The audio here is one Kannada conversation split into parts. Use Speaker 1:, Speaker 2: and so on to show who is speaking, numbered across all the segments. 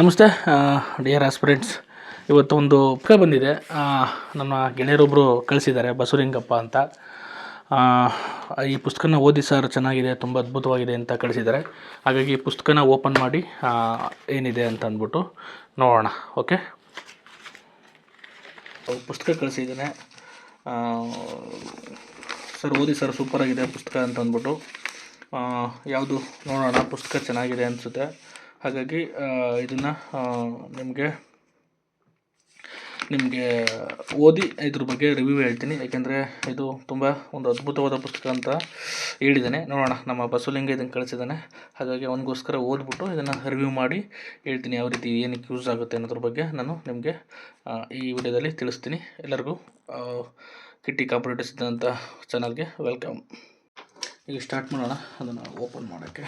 Speaker 1: ನಮಸ್ತೆ ಡಿಯರ್ ಆಸ್ಪಿರೆಂಟ್ಸ್ ಇವತ್ತು ಒಂದು ಪುಸ್ತಕ ಬಂದಿದೆ. ನಮ್ಮ ಗೆಳೆಯರೊಬ್ಬರು ಕಳಿಸಿದ್ದಾರೆ ಬಸುರಿಂಗಪ್ಪ ಅಂತ. ಈ ಪುಸ್ತಕನ ಓದಿ ಸರ್ ಚೆನ್ನಾಗಿದೆ, ತುಂಬ ಅದ್ಭುತವಾಗಿದೆ ಅಂತ ಕಳಿಸಿದ್ದಾರೆ. ಹಾಗಾಗಿ ಪುಸ್ತಕನ ಓಪನ್ ಮಾಡಿ ಏನಿದೆ ಅಂತ ಅಂದ್ಬಿಟ್ಟು ನೋಡೋಣ, ಓಕೆ? ಪುಸ್ತಕ ಕಳಿಸಿದ್ದೇನೆ. ಸರ್ ಓದಿ ಸರ್ ಸೂಪರಾಗಿದೆ ಪುಸ್ತಕ ಅಂತ ಅಂದ್ಬಿಟ್ಟು. ಯಾವುದು ನೋಡೋಣ, ಪುಸ್ತಕ ಚೆನ್ನಾಗಿದೆ ಅನಿಸುತ್ತೆ. ಹಾಗಾಗಿ ಇದನ್ನು ನಿಮಗೆ ನಿಮಗೆ ಓದಿ ಇದ್ರ ಬಗ್ಗೆ ರಿವ್ಯೂ ಹೇಳ್ತೀನಿ. ಯಾಕೆಂದರೆ ಇದು ತುಂಬ ಒಂದು ಅದ್ಭುತವಾದ ಪುಸ್ತಕ ಅಂತ ಹೇಳಿದ್ದಾನೆ. ನೋಡೋಣ, ನಮ್ಮ ಬಸವಲಿಂಗ ಇದನ್ನು ಕಳಿಸಿದ್ದಾನೆ. ಹಾಗಾಗಿ ಅವನಿಗೋಸ್ಕರ ಓದ್ಬಿಟ್ಟು ಇದನ್ನು ರಿವ್ಯೂ ಮಾಡಿ ಹೇಳ್ತೀನಿ ಯಾವ ರೀತಿ ಏನಕ್ಕೆ ಯೂಸ್ ಆಗುತ್ತೆ ಅನ್ನೋದ್ರ ಬಗ್ಗೆ ನಾನು ನಿಮಗೆ ಈ ವಿಡಿಯೋದಲ್ಲಿ ತಿಳಿಸ್ತೀನಿ. ಎಲ್ಲರಿಗೂ ಕಿಟ್ಟಿ ಕಾಂಪಿಟೇಟಿವ್ ಸಿದ್ಧಾಂತ ಚಾನಲ್ಗೆ ವೆಲ್ಕಮ್ ಈಗ ಸ್ಟಾರ್ಟ್ ಮಾಡೋಣ. ಅದನ್ನು ಓಪನ್ ಮಾಡೋಕ್ಕೆ.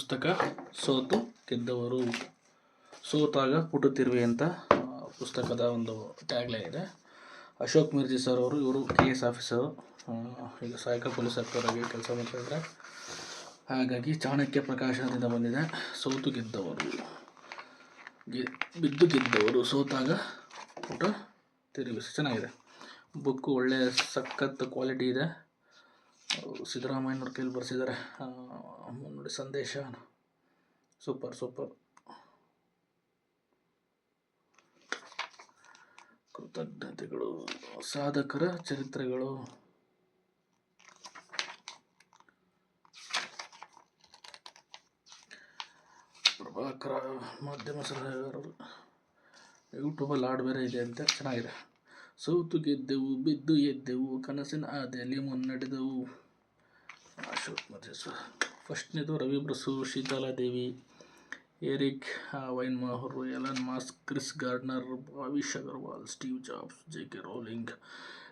Speaker 1: ಪುಸ್ತಕ ಸೋತು ಗೆದ್ದವರು ಸೋತಾಗ ಪುಟುತ್ತಿರುವೆ ಅಂತ ಪುಸ್ತಕದ ಒಂದು ಟ್ಯಾಗ್ಲೈನ್ ಇದೆ. ಅಶೋಕ್ ಮಿರ್ಜಿ ಸರ್ ಅವರು, ಇವರು ಕೆ ಎಸ್ ಆಫೀಸರು ಈಗ ಸಹಾಯಕ ಪೊಲೀಸ್ ಆಗಿ ಕೆಲಸ ಮಾಡ್ತಾಯಿದ್ದಾರೆ ಹಾಗಾಗಿ ಚಾಣಕ್ಯ ಪ್ರಕಾಶನದಿಂದ ಬಂದಿದೆ, ಸೋತು ಗೆದ್ದವರು. ಗೆ, ಬಿದ್ದು ಗೆದ್ದವರು, ಸೋತಾಗ ಪುಟ ತಿರುಗಿಸಿ. ಚೆನ್ನಾಗಿದೆ. ಬುಕ್ಕು ಒಳ್ಳೆಯ ಸಖತ್ ಕ್ವಾಲಿಟಿ ಇದೆ. ಸಿದ್ದರಾಮಯ್ಯನವ್ರ ಕೈಲಿ ಬರ್ಸಿದ್ದಾರೆ. ನೋಡಿ ಸಂದೇಶ. Super super. ಕೃತಜ್ಞತೆಗಳು, ಸಾಧಕರ ಚರಿತ್ರೆಗಳು. ಪ್ರಭಾಕರ, ಮಾಧ್ಯಮ ಸಲಹೆಗಾರರು. ಯೂಟ್ಯೂಬಲ್ಲಿ ಹಾಡು ಬೇರೆ ಇದೆ ಅಂತ ಚೆನ್ನಾಗಿದೆ. ಸೌತು ಗೆದ್ದೆವು, ಬಿದ್ದು ಎದ್ದೆವು, ಕನಸಿನ ಆದೆಯಲ್ಲಿ ಮುನ್ನಡೆದೆವು. ಅಶೋಕ್ ಸು ಫಸ್ಟ್ನೇದು ರವಿ ಬ್ರಸು Sheetal Devi Erik wine ಮಾಹುರು, Elon Musk, Chris Gardner, Bhavish Agarwal, Steve Jobs, J K Rowling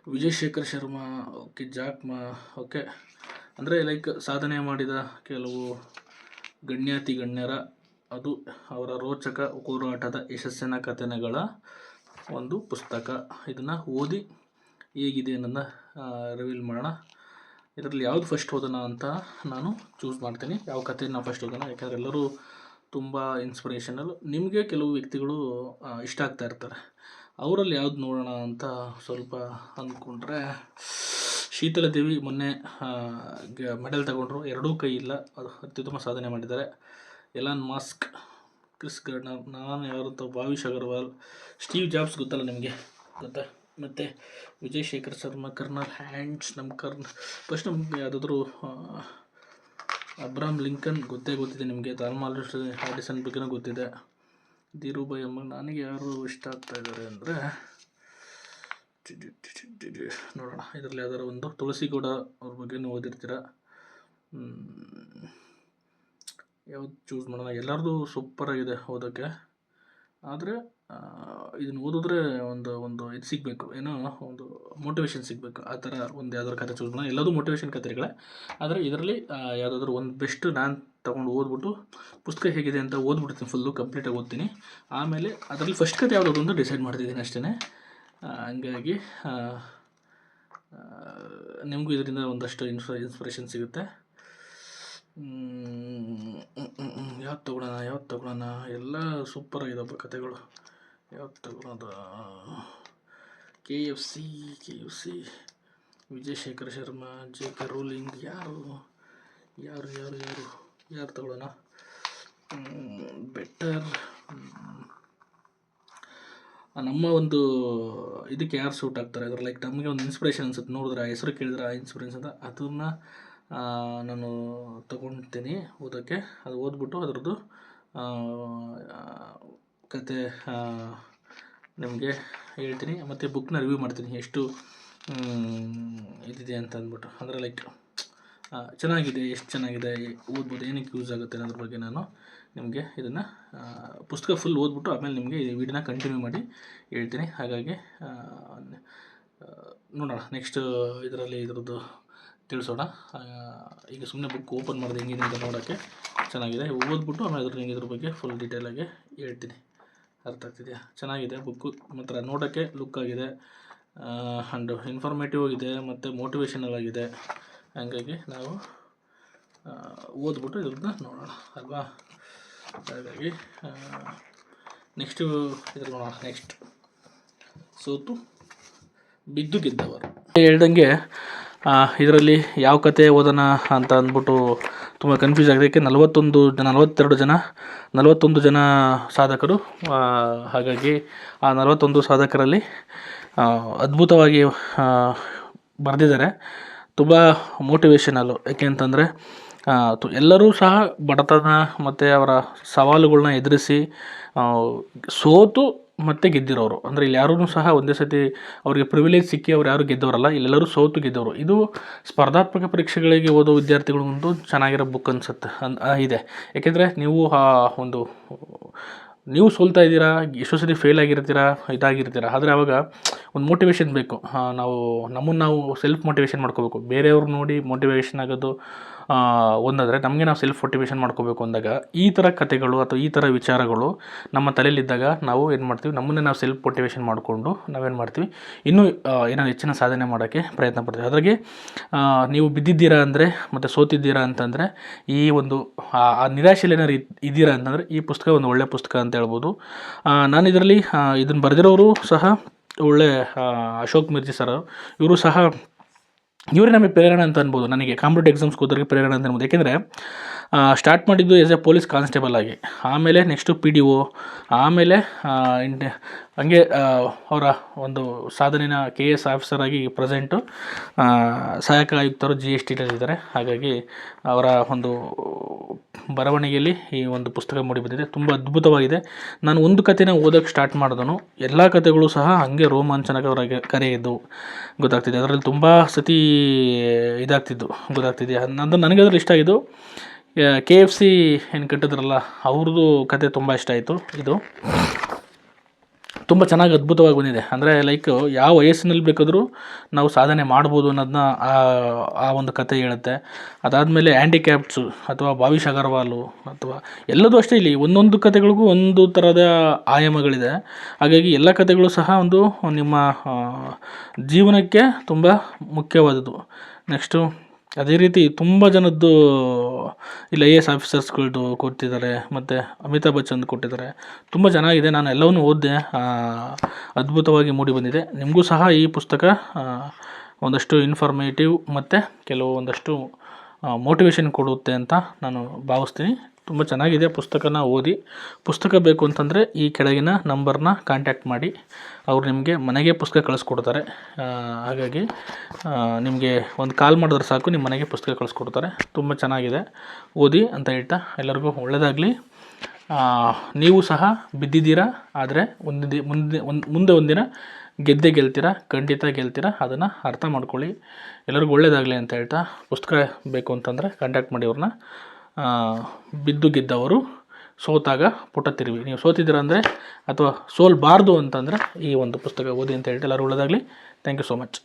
Speaker 1: Vijay Shekhar Sharma, okay Jack Ma okay. ಅಂದರೆ, ಲೈಕ್, ಸಾಧನೆ ಮಾಡಿದ ಕೆಲವು ಗಣ್ಯಾತಿ ಗಣ್ಯರ, ಅದು ಅವರ ರೋಚಕ ಹೋರಾಟದ ಯಶಸ್ಸಿನ ಕಥನಗಳ ಒಂದು ಪುಸ್ತಕ. ಇದನ್ನು ಓದಿ ಹೇಗಿದೆ ಅನ್ನೋದನ್ನ ರಿವೀಲ್ ಮಾಡೋಣ. ಇದರಲ್ಲಿ ಯಾವುದು ಫಸ್ಟ್ ಓದೋಣ ಅಂತ ನಾನು ಚೂಸ್ ಮಾಡ್ತೀನಿ. ಯಾವ ಕಥೆನ ಫಸ್ಟ್ ಓದೋಣ? ಯಾಕಂದರೆ ಎಲ್ಲರೂ ತುಂಬ ಇನ್ಸ್ಪಿರೇಷನಲ್ ನಿಮಗೆ ಕೆಲವು ವ್ಯಕ್ತಿಗಳು ಇಷ್ಟ ಆಗ್ತಾ ಇರ್ತಾರೆ. ಅವರಲ್ಲಿ ಯಾವ್ದು ನೋಡೋಣ ಅಂತ ಸ್ವಲ್ಪ ಅಂದ್ಕೊಂಡ್ರೆ ಶೀತಲದೇವಿ ಮೊನ್ನೆ ಮೆಡಲ್ ತಗೊಂಡ್ರು. ಎರಡೂ ಕೈ ಇಲ್ಲ. ಅದು ಅತ್ಯುತ್ತಮ ಸಾಧನೆ ಮಾಡಿದ್ದಾರೆ. ಎಲಾನ್ ಮಾಸ್ಕ್, ಕ್ರಿಸ್ ಗರ್ಡ್ನರ್, ನಾನು ಯಾರು ಭಾವಿಶ್ ಅಗರ್ವಾಲ್, ಸ್ಟೀವ್ ಜಾಬ್ಸ್ ಗೊತ್ತಲ್ಲ ನಿಮಗೆ? ಗೊತ್ತಾ? ಮತ್ತು ವಿಜಯ್ ಶೇಖರ್ ಶರ್ಮಾ, ಕರ್ನಲ್ ಹ್ಯಾಂಡ್ಸ್, ನಮ್ಮ ಕರ್ನ ಫಸ್ಟ್ ನಮಗೆ ಯಾವುದಾದ್ರೂ ಅಬ್ರಾಮ್ ಲಿಂಕನ್ ಗೊತ್ತೇ ಗೊತ್ತಿದೆ ನಿಮಗೆ ಥಾರ್ಮಾಲ್ ಹ್ಯಾಡಿಸನ್ ಬಗ್ಗೆನೂ ಗೊತ್ತಿದೆ ಧೀರುಭಾಯಿ ಅಮ್ಮ, ನನಗೆ ಯಾರು ಇಷ್ಟ ಆಗ್ತಾ ಇದ್ದಾರೆ ಅಂದರೆ ನೋಡೋಣ, ಇದರಲ್ಲಿ ಯಾವ್ದಾರು ಒಂದು, ತುಳಸಿಗೌಡ ಅವ್ರ ಬಗ್ಗೆನೂ ಓದಿರ್ತೀರ. ಯಾವ್ದು ಚೂಸ್ ಮಾಡೋಣ, ಎಲ್ಲರದು ಸೂಪರಾಗಿದೆ ಓದೋಕ್ಕೆ ಆದರೆ ಇದನ್ನು ಓದಿದ್ರೆ ಒಂದು ಒಂದು ಇದು ಸಿಗಬೇಕು, ಏನೋ ಒಂದು ಮೋಟಿವೇಶನ್ ಸಿಗಬೇಕು, ಆ ಥರ ಒಂದು ಯಾವ್ದಾದ್ರು ಕತೆ ಚೂಸ್ ಎಲ್ಲದೂ ಮೋಟಿವೇಶನ್ ಕತೆಗಳೇ ಆದರೆ ಇದರಲ್ಲಿ ಯಾವುದಾದ್ರೂ ಒಂದು ಬೆಸ್ಟ್ ನಾನು ತೊಗೊಂಡು ಓದ್ಬಿಟ್ಟು, ಪುಸ್ತಕ ಹೇಗಿದೆ ಅಂತ ಓದ್ಬಿಡ್ತೀನಿ ಫುಲ್ಲು ಕಂಪ್ಲೀಟಾಗಿ ಓದ್ತೀನಿ. ಆಮೇಲೆ ಅದರಲ್ಲಿ ಫಸ್ಟ್ ಕತೆ ಯಾವುದಾದ್ರು ಒಂದು ಡಿಸೈಡ್ ಮಾಡ್ತಿದ್ದೀನಿ ಅಷ್ಟೇ ಹಂಗಾಗಿ ನಿಮಗೂ ಇದರಿಂದ ಒಂದಷ್ಟು ಇನ್ಸ್ಪ ಇನ್ಸ್ಪಿರೇಷನ್ ಸಿಗುತ್ತೆ. ಯಾವ್ದು ತೊಗೊಳೋಣ ಯಾವ್ದು ತೊಗೊಳೋಣ, ಎಲ್ಲ ಸೂಪರ್ ಆಗಿದಪ್ಪ ಕತೆಗಳು ಯಾವ್ದು ತೊಗೊಳೋದ K F C K F C Vijay Shekhar Sharma J K Rowling ಯಾರು? ಯಾರು ಯಾರು ಯಾರು? ಯಾರು ತಗೊಳ್ಳೋಣ? ಬೆಟರ್ ನಮ್ಮ ಒಂದು ಇದಕ್ಕೆ ಯಾರು ಸೂಟ್ ಆಗ್ತಾರೆ? ಅದ್ರ ಲೈಕ್ ನಮಗೆ ಒಂದು ಇನ್ಸ್ಪಿರೇಷನ್ ಅನ್ಸುತ್ತೆ. ನೋಡಿದ್ರೆ ಆ ಹೆಸರು ಕೇಳಿದ್ರೆ ಆ ಇನ್ಸ್ಪಿರೇಷನ್ ಅಂತ. ಅದನ್ನು ನಾನು ತಗೊಳ್ತೀನಿ ಓದೋಕ್ಕೆ. ಅದು ಓದ್ಬಿಟ್ಟು ಅದರದ್ದು ಕತೆ ನಿಮಗೆ ಹೇಳ್ತೀನಿ. ಮತ್ತು ಬುಕ್ನ ರಿವ್ಯೂ ಮಾಡ್ತೀನಿ. ಎಷ್ಟು ಇದಿದೆ ಅಂತ ಅಂದ್ಬಿಟ್ಟು. ಅಂದರೆ ಲೈಕ್ ಚೆನ್ನಾಗಿದೆ, ಎಷ್ಟು ಚೆನ್ನಾಗಿದೆ, ಓದ್ಬೋದು, ಏನಕ್ಕೆ ಯೂಸ್ ಆಗುತ್ತೆ ಅನ್ನೋದ್ರ ಬಗ್ಗೆ ನಾನು ನಿಮಗೆ ಇದನ್ನು ಪುಸ್ತಕ ಫುಲ್ ಓದ್ಬಿಟ್ಟು ಆಮೇಲೆ ನಿಮಗೆ ಈ ವಿಡಿಯೋನ ಕಂಟಿನ್ಯೂ ಮಾಡಿ ಹೇಳ್ತೀನಿ. ಹಾಗಾಗಿ ನೋಡೋಣ. ನೆಕ್ಸ್ಟ್ ಇದರಲ್ಲಿ ಇದ್ರದ್ದು ತಿಳಿಸೋಣ. ಈಗ ಸುಮ್ಮನೆ ಬುಕ್ ಓಪನ್ ಮಾಡಿದೆ ಹೆಂಗಿದೆ ಅಂತ ನೋಡೋಕ್ಕೆ ಚೆನ್ನಾಗಿದೆ. ಓದ್ಬಿಟ್ಟು ಆಮೇಲೆ ಅದ್ರ ಹೆಂಗಿದ್ರ ಬಗ್ಗೆ ಫುಲ್ ಡೀಟೇಲಾಗಿ ಹೇಳ್ತೀನಿ. ಅರ್ಥ ಆಗ್ತಿದೆಯಾ? ಚೆನ್ನಾಗಿದೆ ಬುಕ್ಕು ಮಾತ್ರ ನೋಡೋಕ್ಕೆ ಲುಕ್ ಆಗಿದೆ. ಆ್ಯಂಡ್ ಇನ್ಫಾರ್ಮೇಟಿವ್ ಆಗಿದೆ, ಮತ್ತು ಮೋಟಿವೇಶನಲ್ ಆಗಿದೆ. ಹಾಗಾಗಿ ನಾವು ಓದ್ಬಿಟ್ಟು ಇದ್ರದ್ದು ನೋಡೋಣ, ಅಲ್ವಾ? ಹಾಗಾಗಿ ನೆಕ್ಸ್ಟು ಇದ್ರ ನೋಡೋಣ ನೆಕ್ಸ್ಟ್ ಸೋತು, ಬಿದ್ದು ಗೆದ್ದವರು. ಹೇಳ್ದಂಗೆ ಇದರಲ್ಲಿ ಯಾವ ಕತೆ ಓದೋಣ ಅಂತ ಅಂದ್ಬಿಟ್ಟು ತುಂಬ ಕನ್ಫ್ಯೂಸ್ ಆಗಿದೆ. ಯಾಕೆ ನಲವತ್ತೊಂದು ಜನ, ನಲವತ್ತೆರಡು ಜನ, ನಲವತ್ತೊಂದು ಜನ ಸಾಧಕರು ಹಾಗಾಗಿ ಆ ನಲವತ್ತೊಂದು ಸಾಧಕರಲ್ಲಿ ಅದ್ಭುತವಾಗಿ ಬರೆದಿದ್ದಾರೆ. ತುಂಬ ಮೋಟಿವೇಶನಲ್ಲು ಯಾಕೆ ಅಂತಂದರೆ ಎಲ್ಲರೂ ಸಹ ಬಡತನ ಮತ್ತು ಅವರ ಸವಾಲುಗಳನ್ನ ಎದುರಿಸಿ ಸೋತು ಮತ್ತೆ ಗೆದ್ದಿರೋರು. ಅಂದರೆ ಇಲ್ಲಿ ಯಾರೂ ಸಹ ಒಂದೇ ಸತಿ ಅವರಿಗೆ ಪ್ರಿವಿಲೇಜ್ ಸಿಕ್ಕಿ ಅವ್ರು ಯಾರು ಗೆದ್ದವರಲ್ಲ, ಇಲ್ಲೆಲ್ಲರೂ ಸೋತು ಗೆದ್ದವರು. ಇದು ಸ್ಪರ್ಧಾತ್ಮಕ ಪರೀಕ್ಷೆಗಳಿಗೆ ಓದೋ ವಿದ್ಯಾರ್ಥಿಗಳಿಗಂತೂ ಚೆನ್ನಾಗಿರೋ ಬುಕ್ ಅನಿಸುತ್ತೆ. ಅನ್ ಇದೆ. ಏಕೆಂದರೆ ನೀವು, ಆ, ಒಂದು, ನೀವು ಸೋಲ್ತಾ ಇದ್ದೀರಾ, ಎಷ್ಟೋ ಸತಿ ಫೇಲ್ ಆಗಿರ್ತೀರಾ, ಇದಾಗಿರ್ತೀರ. ಆದರೆ ಆವಾಗ ಒಂದು ಮೋಟಿವೇಶನ್ ಬೇಕು. ನಾವು, ನಮ್ಮನ್ನು ನಾವು ಸೆಲ್ಫ್ ಮೋಟಿವೇಶನ್ ಮಾಡ್ಕೋಬೇಕು. ಬೇರೆಯವ್ರು ನೋಡಿ ಮೋಟಿವೇಶನ್ ಆಗೋದು ಒಂದಾದರೆ ನಮಗೆ ನಾವು ಸೆಲ್ಫ್ ಮೋಟಿವೇಶನ್ ಮಾಡ್ಕೋಬೇಕು ಅಂದಾಗ ಈ ಥರ ಕಥೆಗಳು ಅಥವಾ ಈ ಥರ ವಿಚಾರಗಳು ನಮ್ಮ ತಲೆಯಲ್ಲಿದ್ದಾಗ ನಾವು ಏನು ಮಾಡ್ತೀವಿ, ನಮ್ಮನ್ನೇ ನಾವು ಸೆಲ್ಫ್ ಮೋಟಿವೇಶನ್ ಮಾಡಿಕೊಂಡು ನಾವೇನು ಮಾಡ್ತೀವಿ, ಇನ್ನೂ ಏನಾದ್ರು ಏನೋ ಹೆಚ್ಚಿನ ಸಾಧನೆ ಮಾಡೋಕ್ಕೆ ಪ್ರಯತ್ನ ಪಡ್ತೀವಿ. ಅದ್ರಾಗೆ ನೀವು ಬಿದ್ದಿದ್ದೀರಾ ಅಂದರೆ ಮತ್ತು ಸೋತಿದ್ದೀರಾ ಅಂತಂದರೆ ಈ ಒಂದು, ಆ ನಿರಾಶೆಯಲ್ಲಿ ಏನಾದ್ರು ಇದ್- ಇದ್ದೀರಾ ಅಂತಂದರೆ ಈ ಪುಸ್ತಕ ಒಂದು ಒಳ್ಳೆಯ ಪುಸ್ತಕ ಅಂತ ಹೇಳ್ಬೋದು. ನಾನು ಇದರಲ್ಲಿ ಇದನ್ನು ಬರೆದಿರೋರು ಸಹ ಒಳ್ಳೆ ಅಶೋಕ್ ಮಿರ್ಜಿ ಸರ್ ಇವರು ಸಹ ಇವರೇ ನಮಗೆ ಪ್ರೇರಣೆ ಅಂತ ಅನ್ಬೋದು. ನನಗೆ ಕಾಂಪಿಟೇಟಿವ್ ಎಕ್ಸಾಮ್ಸ್ಗೆ ಹೋದ್ರಿಗೆ ಪ್ರೇರಣೆ ಅಂತ ಅನ್ಬೋದು. ಯಾಕೆಂದರೆ ಸ್ಟಾರ್ಟ್ ಮಾಡಿದ್ದು ಎಸ್ ಎ ಪೊಲೀಸ್ ಕಾನ್ಸ್ಟೇಬಲ್ ಆಗಿ. ಆಮೇಲೆ ನೆಕ್ಸ್ಟು ಪಿ ಡಿ ಒ ಆಮೇಲೆ ಇಂಡೆ ಹಂಗೆ ಅವರ ಒಂದು ಸಾಧನೆಯ ಕೆ ಎಸ್ ಆಫೀಸರ್ ಆಗಿ ಪ್ರೆಸೆಂಟು ಸಹಾಯಕ ಆಯುಕ್ತರು ಜಿ ಎಸ್ ಟಿಲಿದ್ದಾರೆ ಹಾಗಾಗಿ ಅವರ ಒಂದು ಬರವಣಿಗೆಯಲ್ಲಿ ಈ ಒಂದು ಪುಸ್ತಕ ಮೂಡಿ ಬಂದಿದೆ. ತುಂಬ ಅದ್ಭುತವಾಗಿದೆ. ನಾನು ಒಂದು ಕಥೆನ ಓದೋಕ್ಕೆ ಸ್ಟಾರ್ಟ್ ಮಾಡಿದನು. ಎಲ್ಲ ಕಥೆಗಳು ಸಹ ಹಾಗೆ ರೋಮಾಂಚನಕರಾಗಿ ಕರೆಯಿದ್ದು ಗೊತ್ತಾಗ್ತಿದೆ. ಅದರಲ್ಲಿ ತುಂಬ ಸತಿ ಇದಾಗ್ತಿದ್ದು, ಗೊತ್ತಾಗ್ತಿದೆ. ನಂದು ನನಗೆ ಅದ್ರಲ್ಲಿ ಇಷ್ಟ ಆಗಿದ್ದು ಕೆ ಎಫ್ ಸಿ ಏನು ಕಟ್ಟಿದ್ರಲ್ಲ ಅವ್ರದ್ದು ಕತೆ ತುಂಬ ಇಷ್ಟ ಆಯಿತು, ಇದು. ತುಂಬ ಚೆನ್ನಾಗಿ ಅದ್ಭುತವಾಗಿ ಬಂದಿದೆ. ಅಂದರೆ ಲೈಕ್ ಯಾವ ವಯಸ್ಸಿನಲ್ಲಿ ಬೇಕಾದರೂ ನಾವು ಸಾಧನೆ ಮಾಡ್ಬೋದು ಅನ್ನೋದನ್ನ ಆ ಆ ಒಂದು ಕತೆ ಹೇಳುತ್ತೆ. ಅದಾದಮೇಲೆ ಹ್ಯಾಂಡಿಕ್ಯಾಪ್ಟ್ಸು ಅಥವಾ ಭಾವಿಷ್ ಅಗರ್ವಾಲು ಅಥವಾ ಎಲ್ಲದೂ ಅಷ್ಟೇ ಇಲ್ಲಿ, ಒಂದೊಂದು ಕತೆಗಳಿಗೂ ಒಂದು ಥರದ ಆಯಾಮಗಳಿದೆ. ಹಾಗಾಗಿ ಎಲ್ಲ ಕತೆಗಳು ಸಹ ಒಂದು ನಿಮ್ಮ ಜೀವನಕ್ಕೆ ತುಂಬ ಮುಖ್ಯವಾದದ್ದು. ನೆಕ್ಸ್ಟು ಅದೇ ರೀತಿ ತುಂಬ ಜನದ್ದು ಇಲ್ಲಿ ಐ ಎ ಎಸ್ ಆಫೀಸರ್ಸ್ಗಳದ್ದು ಕೊಟ್ಟಿದ್ದಾರೆ ಮತ್ತು ಅಮಿತಾಬ್ ಬಚ್ಚನ್ ಕೊಟ್ಟಿದ್ದಾರೆ. ತುಂಬ ಚೆನ್ನಾಗಿದೆ, ನಾನು ಎಲ್ಲವನ್ನೂ ಓದಿದೆ. ಅದ್ಭುತವಾಗಿ ಮೂಡಿ ಬಂದಿದೆ. ನಿಮಗೂ ಸಹ ಈ ಪುಸ್ತಕ ಒಂದಷ್ಟು ಇನ್ಫಾರ್ಮೇಟಿವ್ ಮತ್ತು ಕೆಲವು ಒಂದಷ್ಟು ಮೋಟಿವೇಶನ್ ಕೊಡುತ್ತೆ ಅಂತ ನಾನು ಭಾವಿಸ್ತೀನಿ. ತುಂಬ ಚೆನ್ನಾಗಿದೆ ಪುಸ್ತಕನ ಓದಿ. ಪುಸ್ತಕ ಬೇಕು ಅಂತಂದರೆ ಈ ಕೆಳಗಿನ ನಂಬರ್ನ ಕಾಂಟ್ಯಾಕ್ಟ್ ಮಾಡಿ. ಅವ್ರು ನಿಮಗೆ ಮನೆಗೆ ಪುಸ್ತಕ ಕಳಿಸ್ಕೊಡ್ತಾರೆ. ಹಾಗಾಗಿ ನಿಮಗೆ ಒಂದು ಕಾಲ್ ಮಾಡಿದ್ರೆ ಸಾಕು ನಿಮ್ಮ ಮನೆಗೆ ಪುಸ್ತಕ ಕಳಿಸ್ಕೊಡ್ತಾರೆ. ತುಂಬ ಚೆನ್ನಾಗಿದೆ. ಓದಿ ಅಂತ ಹೇಳ್ತಾ ಎಲ್ಲರಿಗೂ ಒಳ್ಳೆಯದಾಗಲಿ ನೀವು ಸಹ ಬಿದ್ದಿದ್ದೀರಾ, ಆದರೆ ಒಂದು ಮುಂದೆ ಒಂದು, ಮುಂದೆ ಒಂದಿನ ಗೆದ್ದೇ ಗೆಲ್ತೀರಾ, ಖಂಡಿತ ಗೆಲ್ತೀರಾ, ಅದನ್ನು ಅರ್ಥ ಮಾಡ್ಕೊಳ್ಳಿ. ಎಲ್ಲರಿಗೂ ಒಳ್ಳೆಯದಾಗಲಿ ಅಂತ ಹೇಳ್ತಾ ಪುಸ್ತಕ ಬೇಕು ಅಂತಂದರೆ ಕಾಂಟ್ಯಾಕ್ಟ್ ಮಾಡಿ ಅವ್ರನ್ನ. ಬಿದ್ದು ಗೆದ್ದವರು ಸೋತಾಗ ಪುಟ ತಿರುವಿ. ನೀವು ಸೋತಿದ್ದೀರಂದರೆ ಅಥವಾ ಸೋಲ್ಬಾರ್ದು ಅಂತಂದರೆ ಈ ಒಂದು ಪುಸ್ತಕ ಓದಿ ಅಂತ ಹೇಳ್ತಾ ಎಲ್ಲರೂ ಒಳ್ಳೆಯದಾಗಲಿ ಥ್ಯಾಂಕ್ ಯು ಸೋ ಮಚ್